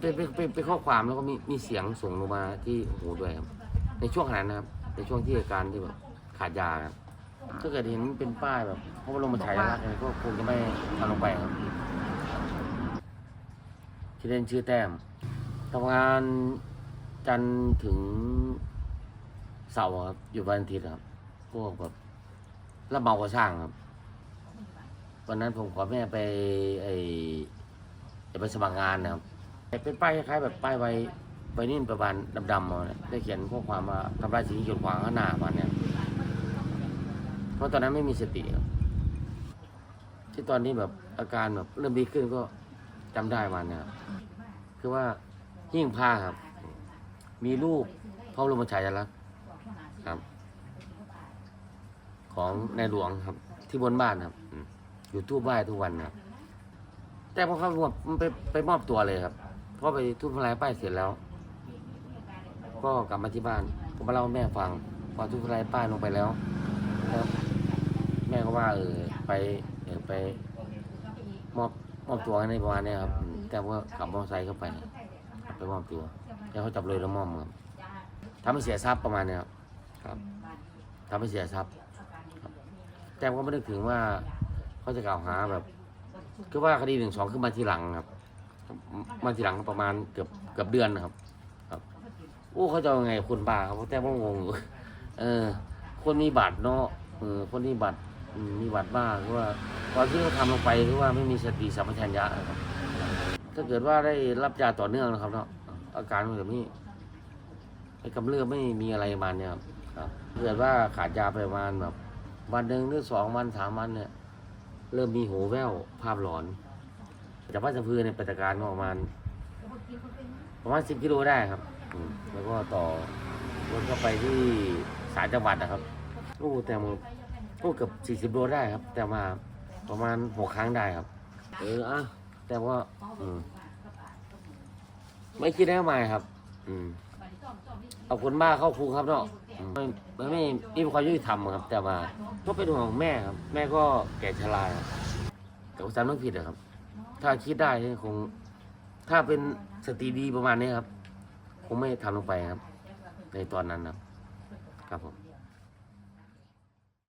เป็นเป็นเป็นเป็นข้อความแล้วก็มีมีเสียงส่งลงมาที่หูด้วยครับ ในช่วงขณะนั้นนะครับในช่วงที่อาการที่แบบขาดยาครับถ้าเกิดเห็นเป็นป้ายแบบพระบรมฉายาลักษณ์อะไรก็คงจะไม่ทำลงไปครับชื่อเล่นชื่อแต้มทำงานจันทร์ถึงเสาร์ครับอยู่วันอาทิตย์ครับพวกแบบรับเหมาก่อสร้างครับ วันนั้นผมขอแม่ไปไอจะไปสมัครงานนะครับ เป็นป้ายคล้ายๆแบบป้ายไว้ไว้นิ่นประมาณดำๆมาเนี่ยได้เขียนข้อความว่าทำลายสิ่งที่กีดขวางข้างหน้ามันเนี่ยเพราะตอนนั้นไม่มีสติครับที่ตอนนี้แบบอาการแบบเริ่มดีขึ้นก็จำได้มาเนี่ยครับคือว่าหิ้งผ้าครับ มีรูปพระบรมฉายาลักษณ์ครับ ของในหลวงครับ ที่บนบ้านครับอยู่ทูบไหว้ทุกวันนะครับแต่พอเขาไปไปมอบตัวเลยครับ พราะไปทุบทำลายป้ายเสร็จแล้ว ก็กลับมาที่บ้าน ผมมาเล่าแม่ฟังพอทุบทำลายป้ายลงไปแล้วแล้วแม่ก็ว่าเออไปเออไปมอบมอบตัวในประมาณเนี้ยครับ แต่ว่าขับมอเตอร์ไซค์เข้าไป ไปมอบตัวแล้วเขาจับเลยแล้วมอบครับทำให้เสียทรัพย์ประมาณเนี้ยครับครับทำให้เสียทรัพย์แต่ก็ไม่นึกถึงว่าเขาจะกล่าวหาแบบ คือว่าคดีหนึ่งสองขึ้นมาทีหลังครับ มาทีหลังประมาณเกือบเกือบเดือนนะครับ ครับโอ้เขาจะเอาไงคนบ้าครับแต่ว่างงอยู่เออ คนมีบัตรเนาะเออคนมีบัตรมีบัตรบ้าคือว่าตอนที่เขาทำลงไปคือว่าไม่มีสติสัมปชัญญะนะครับถ้าเกิดว่าได้รับยาต่อเนื่องนะครับเนาะอาการมันแบบนี้ไอ้กำเริบไม่มีอะไรมาเนี่ยครับเกิดว่าขาดยาไปประมาณแบบ วันหนึ่งหรือสองวันสามวันเนี่ย เริ่มมีหูแว่วภาพหลอน จากบ้านสะพือในยไปตรการก็ประมาณประมาณสิบกิโลได้ครับอืมแล้วก็ต่อรถเข้าไปที่สายจังหวัดนะครับโอ้แต่มันโอ้เกือบสี่สิบโลได้ครับ แต่มาประมาณหกครั้งได้ครับ เอออะแต่ว่าอืมไม่คิดได้ไม่ครับ อืมเอาคนบ้าเข้าคุกครับเนาะไม่ไม่ไม่ไม่มีความยุติธรรมครับ แต่ว่าก็เป็นห่วงแม่ครับ แม่ก็แก่ชราครับกับสารไม่ผิดอะครับ ถ้าคิดได้เนี่ยคง ถ้าเป็นสติดีประมาณนี้ครับ คงไม่ทำลงไปครับ ในตอนนั้นนะครับ ครับผม